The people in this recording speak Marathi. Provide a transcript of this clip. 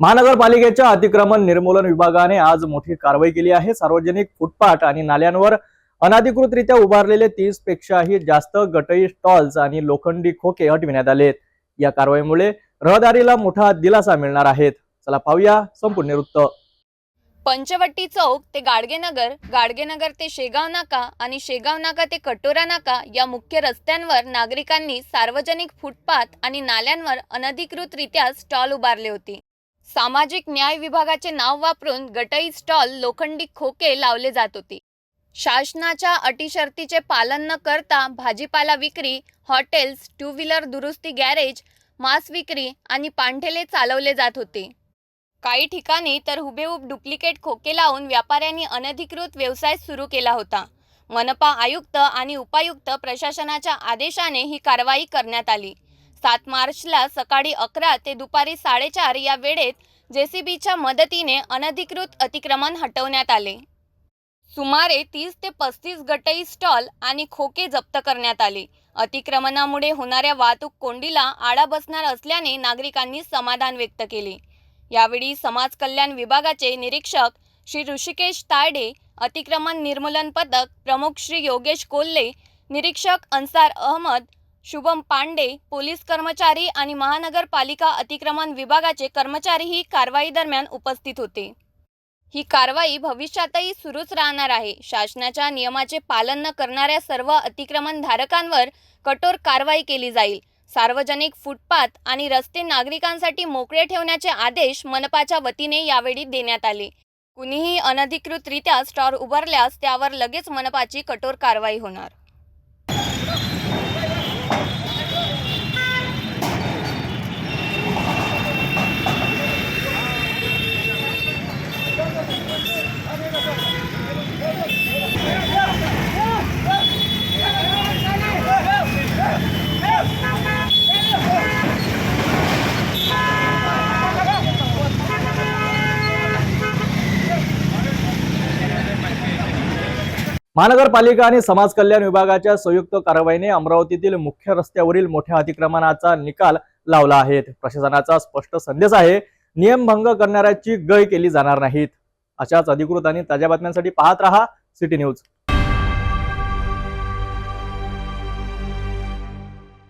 महानगरपालिकेच्या अतिक्रमण निर्मूलन विभागाने आज मोठी कारवाई केली आहे. सार्वजनिक फुटपाथ आणि नाल्यांवर अनाधिकृतरित्या उभारलेले तीस पेक्षाही जास्त गटई स्टॉल्स आणि लोखंडी खोके हटविण्यात आलेत. या कारवाईमुळे रहदारीला मोठा दिलासा मिळणार आहेत चला पाहूया संपूर्ण वृत्त. पंचवटी चौक ते गाडगेनगर गाडगेनगर ते शेगाव नाका आणि शेगाव नाका ते कटोरा नाका या मुख्य रस्त्यांवर नागरिकांनी सार्वजनिक फुटपाथ आणि नाल्यांवर अनधिकृतरित्या स्टॉल उभारले होते. सामाजिक न्याय विभागाचे नाव वापरून गटई स्टॉल लोखंडी खोके लावले जात होती. शासनाच्या अटीशर्तीचे पालन न करता भाजीपाला विक्री हॉटेल्स टू व्हीलर दुरुस्ती गॅरेज मांस विक्री आणि पांढेले चालवले जात होते. काही ठिकाणी तर हुबेहूब डुप्लिकेट खोके लावून व्यापाऱ्यांनी अनधिकृत व्यवसाय सुरू केला होता. मनपा आयुक्त आणि उपायुक्त प्रशासनाच्या आदेशाने ही कारवाई करण्यात आली. सात मार्चला सकाळी अकरा ते दुपारी साडेचार या वेळेत जेसीबीच्या मदतीने अनधिकृत अतिक्रमण हटवण्यात आले. सुमारे तीस ते पस्तीस गटई स्टॉल आणि खोके जप्त करण्यात आले. अतिक्रमणामुळे होणाऱ्या वाहतूक कोंडीला आळा बसणार असल्याने नागरिकांनी समाधान व्यक्त केले. यावेळी समाज कल्याण विभागाचे निरीक्षक श्री ऋषिकेश तायडे अतिक्रमण निर्मूलन पथक प्रमुख श्री योगेश कोल्हे निरीक्षक अन्सार अहमद शुभम पांडे पोलीस कर्मचारी आणि महानगरपालिका अतिक्रमण विभागाचे कर्मचारीही कारवाई दरम्यान उपस्थित होते. ही कारवाई भविष्यातही सुरूच राहणार आहे. शासनाच्या नियमाचे पालन न करणाऱ्या सर्व अतिक्रमण धारकांवर कठोर कारवाई केली जाईल. सार्वजनिक फुटपाथ आणि रस्ते नागरिकांसाठी मोकळे ठेवण्याचे आदेश मनपाच्या वतीने यावेळी देण्यात आले. कुणीही अनधिकृतरित्या स्टॉर उभारल्यास त्यावर लगेच मनपाची कठोर कारवाई होणार. महानगरपालिका आणि समाज कल्याण विभागाच्या संयुक्त कारवाईने अमरावतीतील मुख्य रस्त्यावरील मोठ्या अतिक्रमणाचा निकाल लावला आहे. प्रशासनाचा स्पष्ट संदेश आहे नियमभंग करणाऱ्याची गय केली जाणार नाहीत. अशाच अधिकृत आणि ताज्या बातम्यांसाठी पाहत रहा सिटी न्यूज.